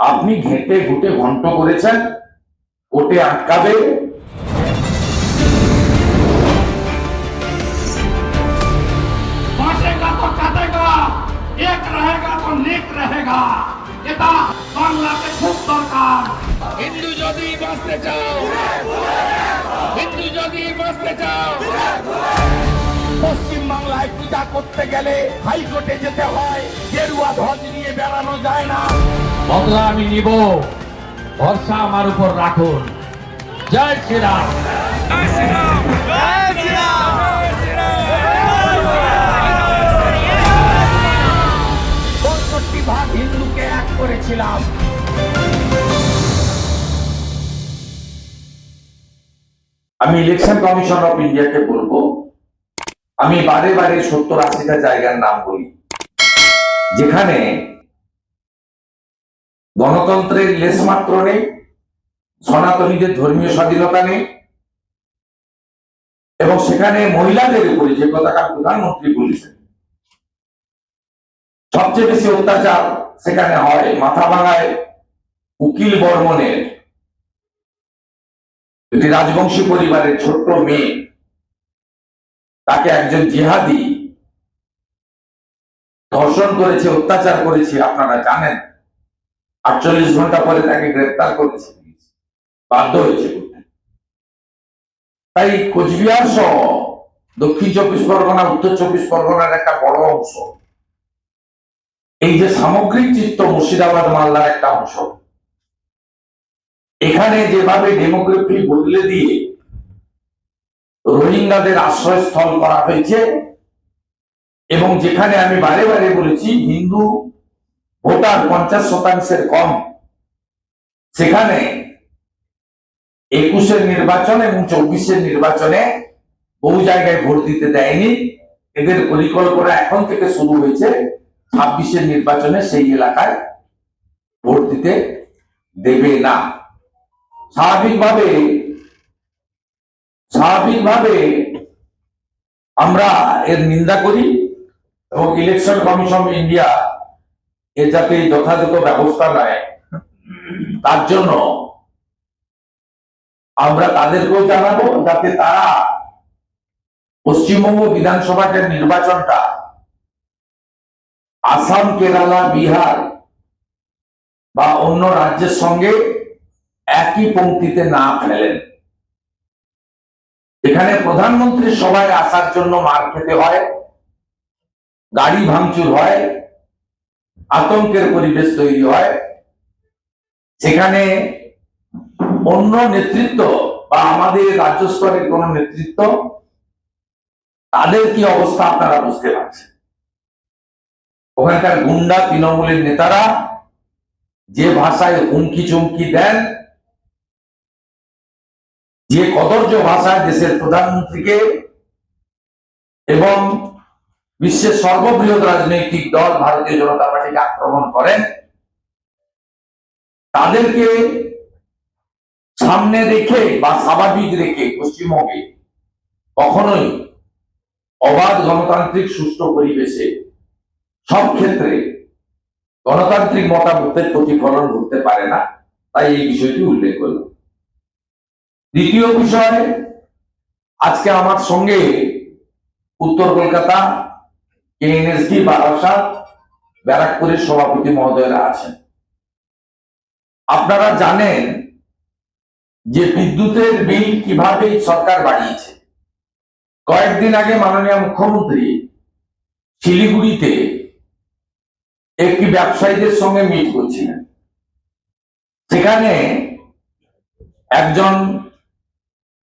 আপনি ঘেটে ঘুটে ঘন্ট করেছেন, ওটে আটকাবে। এক তো এটা বাংলাতে খুব দরকার। যদি বাঁচতে চাও যদি চাও। পশ্চিম বাংলায় পূজা করতে গেলে হাইকোর্টে যেতে হয়, গেরুয়া ধ্বজ নিয়ে বেড়ানো যায় না। বদলা আমি নিব। ভরসা আমার উপর রাখুন। জয় শ্রীরাম। পঁয়ষট্টি ভাগ হিন্দুকে এক করেছিলাম। আমি ইলেকশন কমিশন অফ ইন্ডিয়াকে বলব। আমি বারে বারে সত্তর আশিটা জায়গার নাম বলি। যেখানে গণতন্ত্রের লেশ মাত্র নেই, সনাতনীদের ধর্মীয় স্বাধীনতা নেই, এবং সেখানে মহিলাদের উপরে যে কথাটা প্রধানমন্ত্রী বলেছেন, সবচেয়ে বেশি অত্যাচার সেখানে হয় মাথা ভাঙায় উকিল বর্মনের, একটি রাজবংশী পরিবারের ছোট্ট মেয়ে, তাকে একজন জিহাদি ধর্ষণ করেছে, অত্যাচার করেছে, আপনারা জানেন। আটচল্লিশ ঘণ্টা পরে তাকে গ্রেপ্তার করেছে বাধ্য হয়েছে তাই কোচবিহার সহ দক্ষিণ চব্বিশ পরগনা, উত্তর চব্বিশ পরগনার একটা বড় অংশ, এই যে সামগ্রিক চিত্র মুর্শিদাবাদ মালদার একটা অংশ, এখানে যেভাবে ডেমোগ্রাফি বদলে দিয়ে রোহিঙ্গাদের আশ্রয়স্থল করা হয়েছে, এবং যেখানে আমি বারে বারে বলেছি, হিন্দু ভোটার পঞ্চাশ শতাংশের কম। সেখানে একুশের নির্বাচন এবং চব্বিশের নির্বাচনে বহু জায়গায় ভোট দিতে দেয়নি। এদের পরিকল্পনা এখন থেকে শুরু হয়েছে। ছাব্বিশের নির্বাচনে সেই এলাকায় ভোট দিতে দেবে না। স্বাভাবিকভাবে স্বাভাবিকভাবে আমরা এর নিন্দা করি এবং ইলেকশন কমিশন ইন্ডিয়া এর যাতে যথাযথ ব্যবস্থা নেয়। তার জন্য আমরা তাদেরকেও জানাব যাতে তারা পশ্চিমবঙ্গ বিধানসভার নির্বাচনটা, আসাম, কেরালা, বিহার বা অন্য রাজ্যের সঙ্গে একই পংক্তিতে না ফেলেন। এখানে প্রধানমন্ত্রীর সভায় আসার জন্য মার খেতে হয়, গাড়ি ভাঙচুর হয় আতঙ্কের পরিবেশ তৈরি হয়। সেখানে অন্য নেতৃত্ব বা আমাদের রাজ্য স্তরের কোন নেতৃত্ব, তাদের কি অবস্থা আপনারা বুঝতে পারছেন? ওখানকার গুন্ডা তৃণমূলের নেতারা যে ভাষায় হুমকি চুমকি দেন, যে কদর্য ভাষায় দেশের প্রধানমন্ত্রীকে এবং বিশ্বের সর্ববৃহৎ রাজনৈতিক দল ভারতীয় জনতা পার্টিকে আক্রমণ করেন। তাদেরকে সামনে রেখে বা স্বাভাবিক রেখে পশ্চিমবঙ্গে কখনোই অবাধ গণতান্ত্রিক, সুষ্ঠু পরিবেশে সব ক্ষেত্রে গণতান্ত্রিক মতামতের প্রতিফলন ঘটতে পারে না, তাই এই বিষয়টি উল্লেখ করলাম। দ্বিতীয় বিষয়, আজকে আমার সঙ্গে উত্তর কলকাতা বারাসাত ব্যারাকপুরের সভাপতি মহোদয়রা আছেন। আপনারা জানেন যে বিদ্যুতের বিল কীভাবে সরকার বাড়িয়েছে। কয়েকদিন আগে মাননীয় মুখ্যমন্ত্রী শিলিগুড়িতে একটি ব্যবসায়ীদের সঙ্গে মিট করছিলেন। সেখানে একজন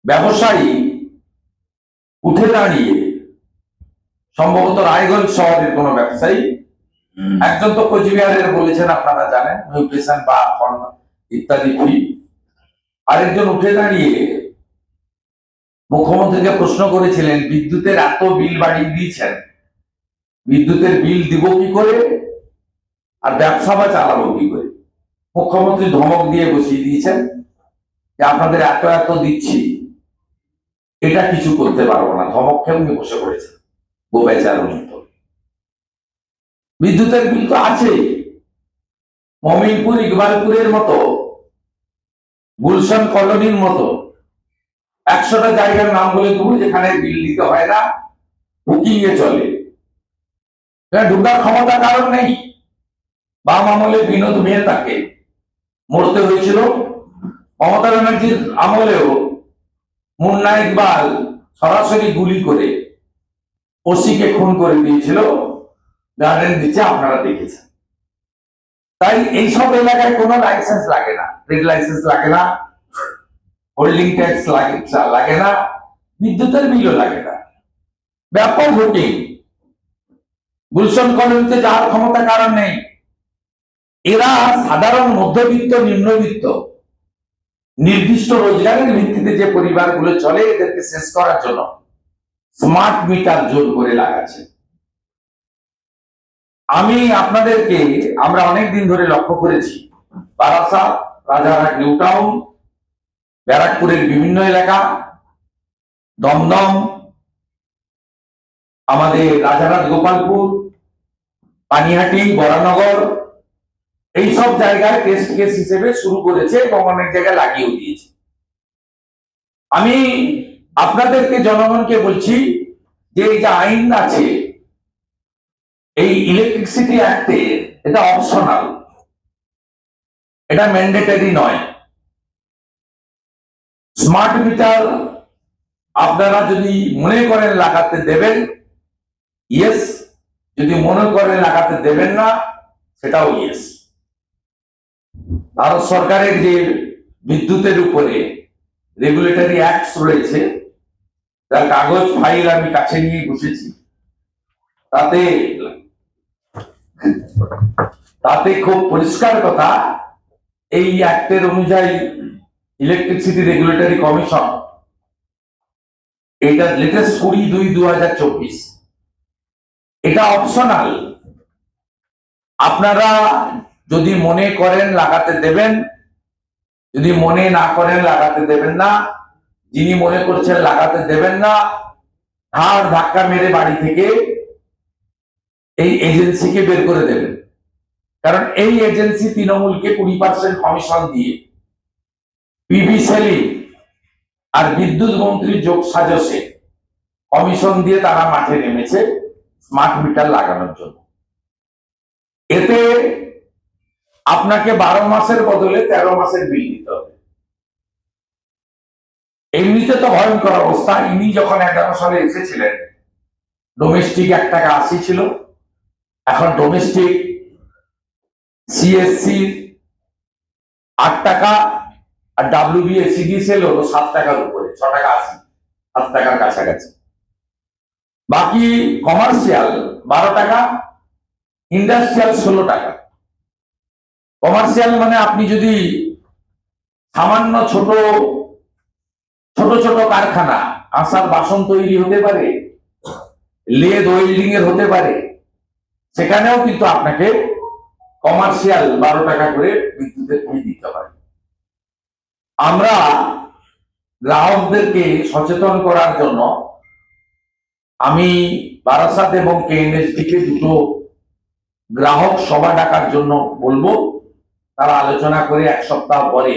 ব্যবসায়ী উঠে দাঁড়িয়ে সম্ভবত রায়গঞ্জ শহরের কোন ব্যবসায়ী। একজন তো কোচবিহারের বলেছেন আপনারা জানেন মিউটেশন বা ইত্যাদি ফি আরেকজন উঠে দাঁড়িয়ে মুখ্যমন্ত্রীকে প্রশ্ন করেছিলেন বিদ্যুতের এত বিল বাড়িয়ে দিয়েছেন বিদ্যুতের বিল দিব কি করে? আর ব্যবসা বা চালাবো কি করে? মুখ্যমন্ত্রী ধমক দিয়ে বসিয়ে দিয়েছেন যে আপনাদের এত এত দিচ্ছি এটা কিছু করতে পারব না। ধমক খেয়ে উনি বসে বিদ্যুতের বিল তো আছেই মমিনপুর, ইকবালপুরের মতো, গুলশান কলোনির মতো। একশোটা জায়গার নাম বলে দেবো, যেখানে বিল দিতে হয় না বুকিং এ চলে। ঢুকার ক্ষমতা কারণ নেই। বাম আমলে বিনোদ মেহতাকে মরতে হয়েছিল। মমতা ব্যানার্জির আমলেও মুন্না ইকবাল সরাসরি গুলি করে ওসিকে খুন করে দিয়েছিল। গার্ডেন দিচ্ছে, আপনারা দেখেছেন। তাই এইসব এলাকায় কোনো লাইসেন্স লাগে না। ট্রেড লাইসেন্স লাগে না হোল্ডিং ট্যাক্স লাগে লাগে না, বিদ্যুতের বিলও লাগে না। ব্যাপক ভোটিং। গুলশন কলোনিতে যাওয়ার ক্ষমতা কারণ নেই। এরা সাধারণ মধ্যবিত্ত, নিম্নবিত্ত, নির্দিষ্ট রোজগারের ভিত্তিতে যে পরিবারগুলো চলে, এদেরকে শেষ করার জন্য স্মার্ট মিটার জোর করে লাগাচ্ছে। আমি আপনাদেরকে, আমরা অনেক দিন ধরে লক্ষ্য করেছি বারাসাত রাজারহাট নিউ টাউন ব্যারাকপুরের বিভিন্ন এলাকা, দমদম, আমাদের রাজারহাট গোপালপুর, পানিহাটি, বরানগর এই সব জায়গায় টেস্ট কেস হিসেবে শুরু করেছে এবং অনেক জায়গায় লাগিয়েও দিয়েছে। আমি আপনাদেরকে জনগণকে বলছি যে এই যে আইন আছে, এই ইলেকট্রিসিটি অ্যাক্টে এটা অপশনাল এটা ম্যান্ডেটরি নয়। স্মার্ট মিটার আপনারা যদি মনে করেন লাগাতে দেবেন ইয়েস যদি মনে করেন লাগাতে দেবেন না, সেটাও ইয়েস ভারত সরকারের যে বিদ্যুতের উপরে রেগুলেটরি অ্যাক্টস রয়েছে যার কাগজ ফাইল আমি কাছে নিয়ে বসেছি। তাতে তাতে খুব পরিষ্কার কথা, এই অ্যাক্টের অনুযায়ী ইলেকট্রিসিটি রেগুলেটরি কমিশন এটা লেটেস্ট কুড়ি দুই দু হাজার চব্বিশ। এটা অপশনাল। আপনারা যদি মনে করেন লাগাতে দেবেন, যদি মনে না করেন লাগাতে দেবেন না যিনি মনে করছেন লাগাতে দেবেন না ধার ধাক্কা মেরে বাড়ি থেকে এই এজেন্সিকে বের করে দেবেন। কারণ এই এজেন্সি তৃণমূলকে কুড়ি পার্সেন্ট কমিশন দিয়ে পিবি সেলিং আর বিদ্যুৎ মন্ত্রী যোগ সাজসে কমিশন দিয়ে তারা মাঠে নেমেছে স্মার্ট মিটার লাগানোর জন্য। এতে আপনাকে বারো মাসের বদলে তেরো মাসের বিল দিতে হবে। এমনিতে তো ভয়ঙ্কর অবস্থা। ইনি যখন এগারো সালে এসেছিলেন ডোমেস্টিক এক টাকা আশি ছিল। এখন ডোমেস্টিক সিএসসি আট টাকা আর ডাব্লিউ ডাব্লিউবিএ সিডিসিএল হলো সাত টাকার উপরে, ছ টাকা আশি, সাত টাকার কাছাকাছি। বাকি কমার্শিয়াল বারো টাকা ইন্ডাস্ট্রিয়াল ষোলো টাকা। কমার্শিয়াল মানে আপনি যদি সামান্য ছোট ছোট ছোট কারখানা, আসার বাসন তৈরি হতে পারে, লেদ ওয়েল্ডিং এর হতে পারে, সেখানেও কিন্তু আপনাকে কমার্শিয়াল বারো টাকা করে বিদ্যুতের বিল দিতে হয়। আমরা গ্রাহকদেরকে সচেতন করার জন্য আমি বারাসাত এবং কেএনএসডি কে দুটো গ্রাহক সভা ডাকার জন্য বলব, তারা আলোচনা করে এক সপ্তাহ পরে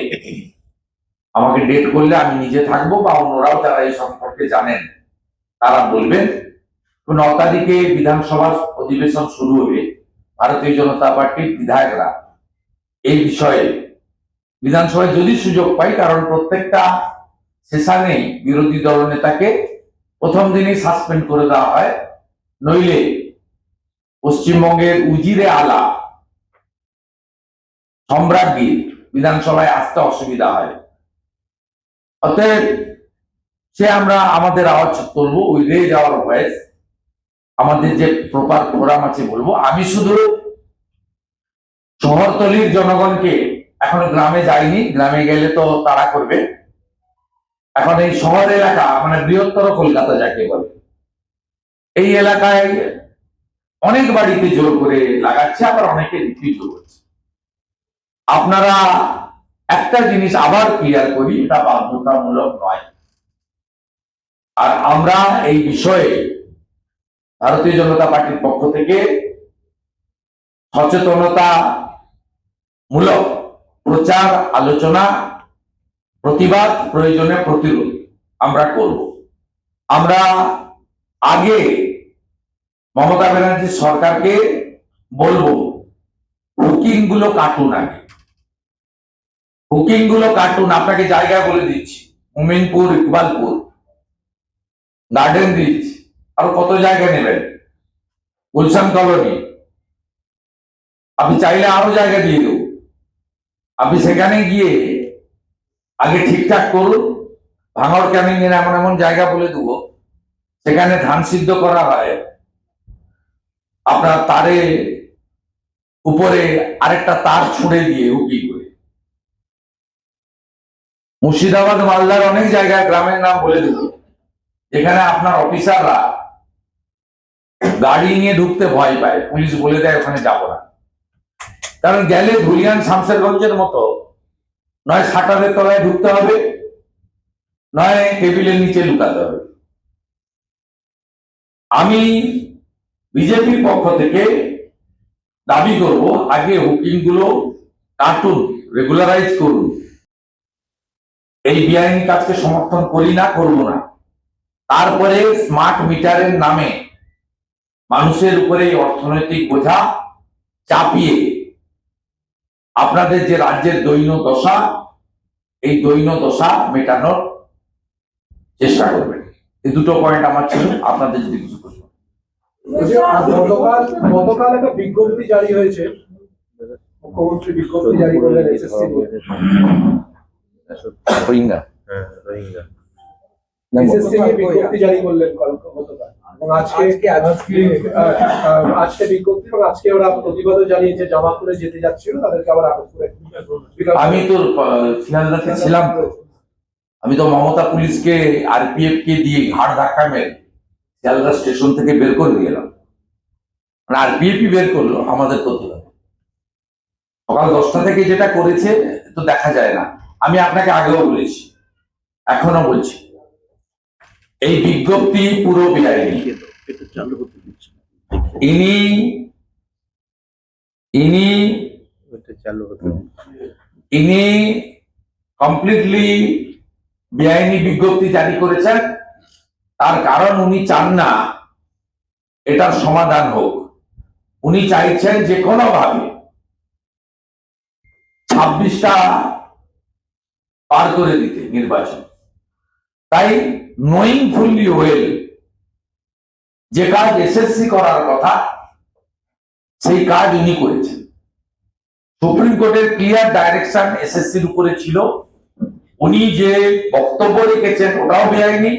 আমাকে ডেট করলে আমি নিজে থাকব বা অন্যরাও যারা এই সম্পর্কে জানেন, তারা বলবেন। ন তারিখে বিধানসভার অধিবেশন শুরু হবে, ভারতীয় জনতা পার্টির বিধায়করা। এই বিষয়ে বিধানসভায় যদি সুযোগ পাই, কারণ প্রত্যেকটা সেশনে বিরোধী দল নেতাকে প্রথম দিনই সাসপেন্ড করে দেওয়া হয়, নইলে পশ্চিমবঙ্গের উজিরে আলা সম্রাজ্ঞী বিধানসভায় আসতে অসুবিধা হয়। অতএব সে আমরা আমাদের আওয়াজ তুলবো ওই রে যাওয়ার ভয়েস আমাদের যে প্রপার ফোরাম আছে বলব, আমি শুধু শহরতলির জনগণকে এখন গ্রামে যাইনি, গ্রামে গেলে তো তারা করবে। এখন এই শহর এলাকা মানে বৃহত্তর কলকাতা যাকে বলে, এই এলাকায় অনেক বাড়িতে জোর করে লাগাচ্ছে, আবার অনেকে রিফিউজ করছে। আপনারা একটা জিনিস আবার ক্লিয়ার করি, এটা বাধ্যতামূলক নয়। আর আমরা এই বিষয়ে ভারতীয় জনতা পার্টির পক্ষ থেকে সচেতনতা মূলক প্রচার, আলোচনা, প্রতিবাদ, প্রয়োজনে প্রতিরোধ আমরা করব। আমরা আগে মমতা ব্যানার্জি সরকারকে বলব বুকিংগুলো কাটুন আগে। বুকিংগুলো কাটুন, আপনাকে জায়গা বলে দিচ্ছি। মোমিনপুর, ইকবালপুর গার্ডেন ব্রিজ আর কত জায়গা নেবেন? গুলশান কলোনি। আপনি চাইলে আরও জায়গা দিয়ে দেবো। আপনি সেখানে গিয়ে আগে ঠিকঠাক করুন ভাঙর ক্যানিং এর এমন এমন জায়গা বলে দেবো, সেখানে ধান সিদ্ধ করা হয়। আপনার তারে উপরে আরেকটা তার ছুঁড়ে দিয়ে উকি করে। মুর্শিদাবাদ, মালদার অনেক জায়গায় গ্রামের নাম বলে দেব যেখানে আপনার অফিসাররা গাড়ি নিয়ে ঢুকতে ভয় পায়। পুলিশ বলে দেয়, ওখানে যাব না। কারণ গেলে ধুলিয়ান শামসেরগঞ্জের মতো। নয় শাটারের তলায় ঢুকতে হবে, নয় টেবিলের নিচে লুকাতে হবে। আমি বিজেপির পক্ষ থেকে দাবি করব, আগে হুকিংগুলো কাটুন, রেগুলারাইজ করুন। এই বেআইনি কাজকে সমর্থন করি না, করব না। তারপরে স্মার্ট মিটারের নামে মানুষের উপরে অর্থনৈতিক বোঝা চাপিয়ে আপনাদের যে রাজ্যের দৈন্য দশা, এই দৈন্য দশা মেটানোর চেষ্টা করবেন। এই দুটো পয়েন্ট আমার ছিল, আপনাদের যদি কিছু প্রশ্ন। গতকাল একটা বিজ্ঞপ্তি জারি হয়েছে। মুখ্যমন্ত্রী বিজ্ঞপ্তি জারি করলেন রোহিঙ্গা। হ্যাঁ রোহিঙ্গা। বিজ্ঞপ্তি জারি করলেন কাল গতকাল। এবং আজকে বিজ্ঞপ্তি এবং আজকে ওরা প্রতিবাদও জানিয়েছে জামা করে যেতে যাচ্ছিল তাদেরকে আবার আটক করে আমি তো আহ, শিয়ালদাতে ছিলাম। তো। আমি তো মমতা পুলিশকে আরপিএফ কে দিয়ে ঘাড় ধাক্কা মেরে শিয়ালদা স্টেশন থেকে বের করে দিয়ে এলাম। মানে আরপিএফই বের করল আমাদের প্রতিবাদ। সকাল দশটা থেকে যেটা করেছে তো দেখা যায় না। আমি আপনাকে আগেও বলেছি এখনও বলছি। এই বিজ্ঞপ্তি পুরো বেআইনি ইনি ইনি ইনি কমপ্লিটলি বেআইনি বিজ্ঞপ্তি জারি করেছেন। তার কারণ উনি চান না এটার সমাধান হোক। উনি চাইছেন যে কোনোভাবে ছাব্বিশটা পার করে দিতে নির্বাচন। তাই নোয়িং ফুললি ওয়েল যে কাজ এসএসসি করার কথা, সেই কাজ উনি করেছেন। সুপ্রিম কোর্টের ক্লিয়ার ডাইরেকশন এসএসসির উপরে ছিল। উনি যে বক্তব্য রেখেছেন ওটাও বেআইনি।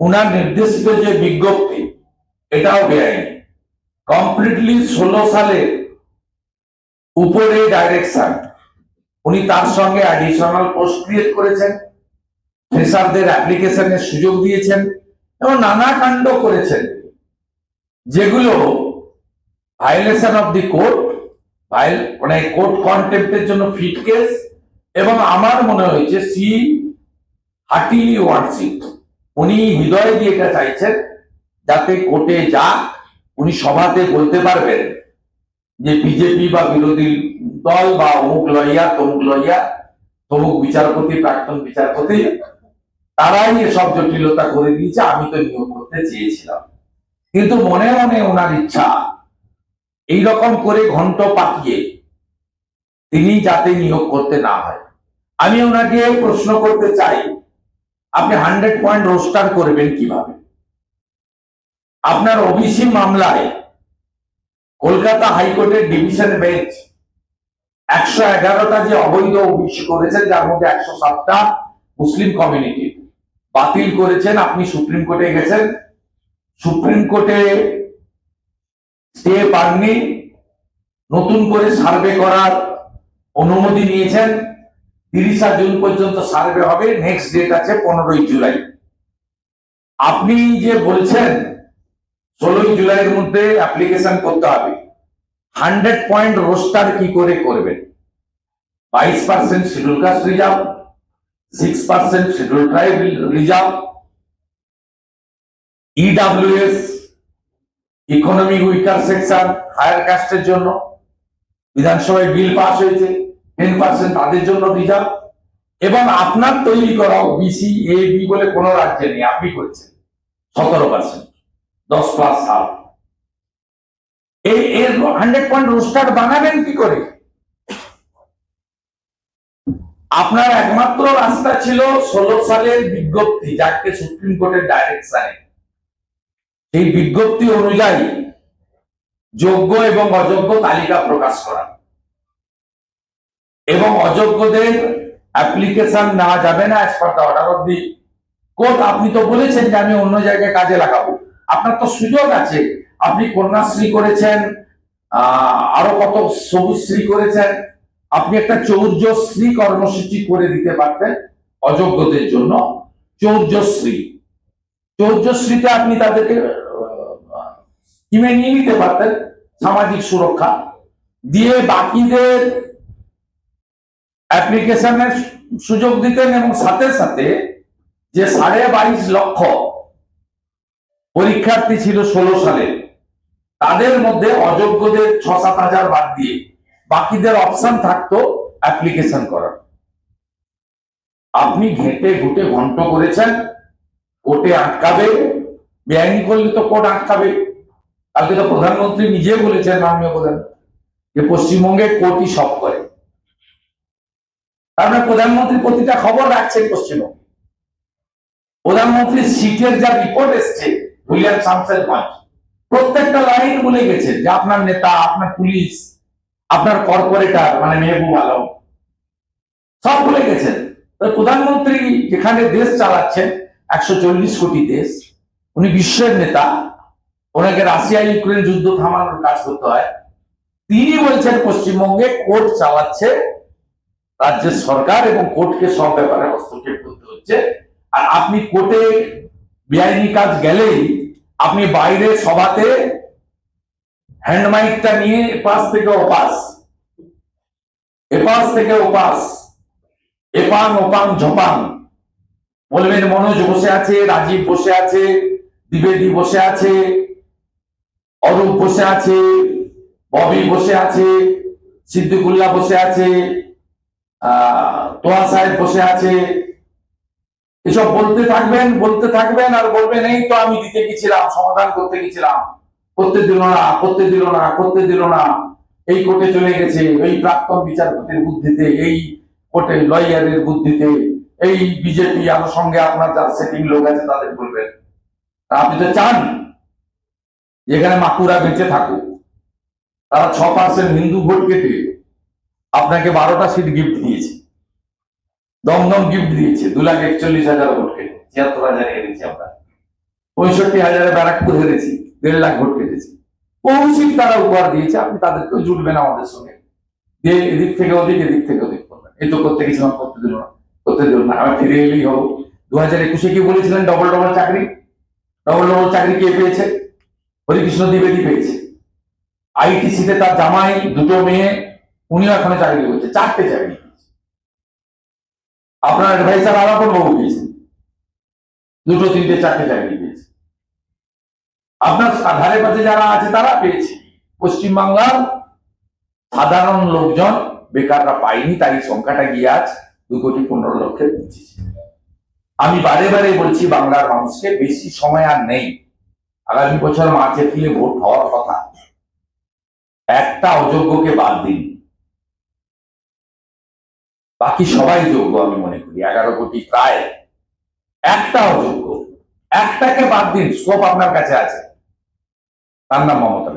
উনার নির্দেশিত যে বিজ্ঞপ্তি, এটাও বেআইনি। কমপ্লিটলি ষোলো সালের উপরে ডাইরেকশন উনি তার সঙ্গে অ্যাডিশনাল পোস্ট ক্রিয়েট করেছেন ফ্রেশারদের অ্যাপ্লিকেশনের সুযোগ দিয়েছেন এবং নানা কাণ্ড করেছেন, যেগুলো ভায়োলেশন অফ দি কোর্ট মানে কোর্ট কন্টেম্পের জন্য ফিট কেস এবং আমার মনে হয়েছে সি হার্টিলি ওয়ান্টস উনি হৃদয় দিয়ে এটা চাইছেন যাতে কোর্টে যাক, উনি সভাতে বলতে পারবেন যে বিজেপি বা বিরোধী দল বা অমুক লইয়া, তমুক লইয়া, তমুক বিচারপতি, প্রাক্তন বিচারপতি, তারাই এসব জটিলতা করে দিয়েছে, আমি তো নিয়োগ করতে চেয়েছিলাম। কিন্তু মনে মনে ওনার ইচ্ছা এই রকম করে ঘন্ট পাকিয়ে তিনি যাতে নিয়োগ করতে না হয়। আমি ওনাকে প্রশ্ন করতে চাই, আপনি হান্ড্রেড পয়েন্ট রোস্টার করবেন কীভাবে? আপনার ওবিসি মামলায় কলকাতা হাইকোর্টের ডিভিশন বেঞ্চ একশো এগারোটা যে অবৈধ ওবিসি করেছেন, যার মধ্যে একশো সাতটা মুসলিম কমিউনিটি বাতিল করেছেন, আপনি সুপ্রিম কোর্টে গেছেন। সুপ্রিম কোর্টে স্টে পাননি, নতুন করে সার্ভে করার অনুমতি নিয়েছেন। তিরিশা জুন পর্যন্ত সার্ভে হবে, নেক্সট ডেট আছে পনেরোই জুলাই। আপনি যে বলছেন, ষোলোই জুলাইয়ের মধ্যে অ্যাপ্লিকেশন করতে হবে। হান্ড্রেড পয়েন্ট রোস্টার কি করে করবেন বাইশ percent schedule caste reserve, six percent schedule tribe reserve EWS economic weaker section higher কাস্টের জন্য, বিধানসভায় বিল পাস হয়েছে টেন পার্সেন্ট তাদের জন্য রিজার্ভ, এবং আপনার তৈরি করা বিসি এ বি বলে কোনো রাজ্যে নেই, আপনি করেছেন, সতেরো পার্সেন্ট, দশ প্লাস সাত এই এর হান্ড্রেড পয়েন্ট রোস্টার বানাবেন কি করে? আপনার একমাত্র রাস্তা ছিল ষোলো সালের বিজ্ঞপ্তি, যাকে সুপ্রিম কোর্টের ডাইরেকশনে সেই বিজ্ঞপ্তি অনুযায়ী যোগ্য এবং অযোগ্য তালিকা প্রকাশ করা। এবং অযোগ্যদের অ্যাপ্লিকেশন নেওয়া যাবে না as per the order of the court আপনি তো বলেছেন যে আমি অন্য জায়গায় কাজে লাগাবো। আপনার তো সুযোগ আছে। আপনি কন্যাশ্রী করেছেন আহ, আরও কত সবুজশ্রী করেছেন আপনি একটা চৌর্যশ্রী কর্মসূচি করে দিতে পারতেন অযোগ্যদের জন্য। চৌর্যশ্রী। চৌর্যশ্রীতে আপনি তাদেরকে স্কিমে নিয়ে নিতে পারতেন সামাজিক সুরক্ষা। দিয়ে বাকিদের অ্যাপ্লিকেশনের সুযোগ দিতেন এবং সাথে সাথে যে সাড়ে বাইশ লক্ষ পরীক্ষার্থী ছিল ষোলো সালে তাদের মধ্যে অযোগ্যদের ছ সাত হাজার বাদ দিয়ে বাকিদের অপশন থাকতো অ্যাপ্লিকেশন করার। আপনি ঘেটে ঘুটে ঘন্ট করেছেন, কোর্টে আটকাবে, বেআইনি করলে তো কোর্ট আটকাবে। কালকে তো প্রধানমন্ত্রী নিজে বলেছেন, মাননীয় প্রধান, যে পশ্চিমবঙ্গে কোর্টই সব করে। তার মানে প্রধানমন্ত্রী প্রতিটা খবর রাখছেন পশ্চিমবঙ্গে। প্রধানমন্ত্রীর সিটের যা রিপোর্ট এসছে উইলিয়াম শামসের পাঁচ প্রত্যেকটা লাইন বলে গেছেন যে আপনার নেতা, আপনার পুলিশ, আপনার কর্পোরেটর মানে মেহবুব আলম, সব বলে গেছেন প্রধানমন্ত্রী যেখানে দেশ চালাচ্ছেন, একশো চল্লিশ কোটি দেশ, উনি বিশ্বের নেতা, ওনাকে রাশিয়া ইউক্রেন যুদ্ধ থামানোর কাজ করতে হয়। তিনি বলছেন পশ্চিমবঙ্গে কোর্ট চালাচ্ছে রাজ্যের সরকার এবং কোর্টকে সব ব্যাপারে হস্তক্ষেপ করতে হচ্ছে। আর আপনি কোর্টে বেআইনি কাজ গেলেই আপনি বাইরে সভাতে হ্যান্ড মাইকটা নিয়ে এপাশ থেকে ওপাশ, এপাশ থেকে ওপাশ এপাং ওপাং ঝপাং বলবেন, মনোজ বসে আছে, রাজীব বসে আছে, দ্বিবেদী বসে আছে, অরূপ বসে আছে, ববি বসে আছে, সিদ্দিকুল্লাহ বসে আছে, আহ তোয়া সাহেব বসে আছে এসব বলতে থাকবেন বলতে থাকবেন আর বলবেন, এই তো আমি দিতে গেছিলাম, সমাধান করতে গেছিলাম। করতে দিল না, করতে দিল না, করতে দিল না। এই কোর্টে চলে গেছে, এই প্রাক্তন বিচারপতির বুদ্ধিতে, এই কোর্টে লয়ারের বুদ্ধিতে, এই বিজেপি আমার সঙ্গে আপনার যার সেটিং লোক আছে তাদের বলবেন। আপনি তো চান যেখানে মাকুরা বেঁচে থাকুক। তারা ছ পার্সেন্ট হিন্দু ভোট কেটে আপনাকে বারোটা সিট গিফট দিয়েছে। দমদম গিফট দিয়েছে, দু লাখ একচল্লিশ হাজার ভোট কেটে ছিয়াত্তর হাজার হেরেছি আমরা। পঁয়ষট্টি হাজারে ব্যারাকপুর হেরেছি, দেড় লাখ ভোট কেটেছি। সিট তারা উপহার দিয়েছে, আপনি তাদেরকেও জুটবেন আমাদের সঙ্গে। দিয়ে এদিক থেকে ওদিক, এদিক থেকে ওদিক করবেন। এই তো করতে গেছিলাম, করতে দিল না, করতে দিল না। আবার ফিরে এলেই হব। দু হাজার একুশে কি বলেছিলেন ডবল ডবল চাকরি? ডবল ডবল চাকরি কে পেয়েছে? হরিকৃষ্ণ দ্বিবেদী পেয়েছে। আইটিসিতে তার জামাই, দুটো মেয়ে, উনিও এখনও চাকরি করছে, চারটে চাকরি। আপনার অ্যাডভাইসার আলাপন বাবু পেয়েছেন দুটো তিনটে চারটে চাকরি পেয়েছে আপনার ধারে পাশে যারা আছে, তারা পেয়েছে। পশ্চিমবাংলার সাধারণ লোকজন বেকাররা পায়নি, তাই সংখ্যাটা গিয়ে আজ দু কোটি পনেরো লক্ষে পৌঁছেছে। আমি বারে বারে বলছি, বাংলার মানুষকে বেশি সময় আর নেই। আগামী বছর মার্চ এপ্রিলে ভোট হওয়ার কথা। একটা অযোগ্যকে বাদ দিন। বাকি সবাই যোগ্য আমি মনে করি, এগারো কোটি প্রায় একটা অযোগ্য একটাকে বাদ দিন স্কোপ আপনার কাছে আছে তার নাম মমতা।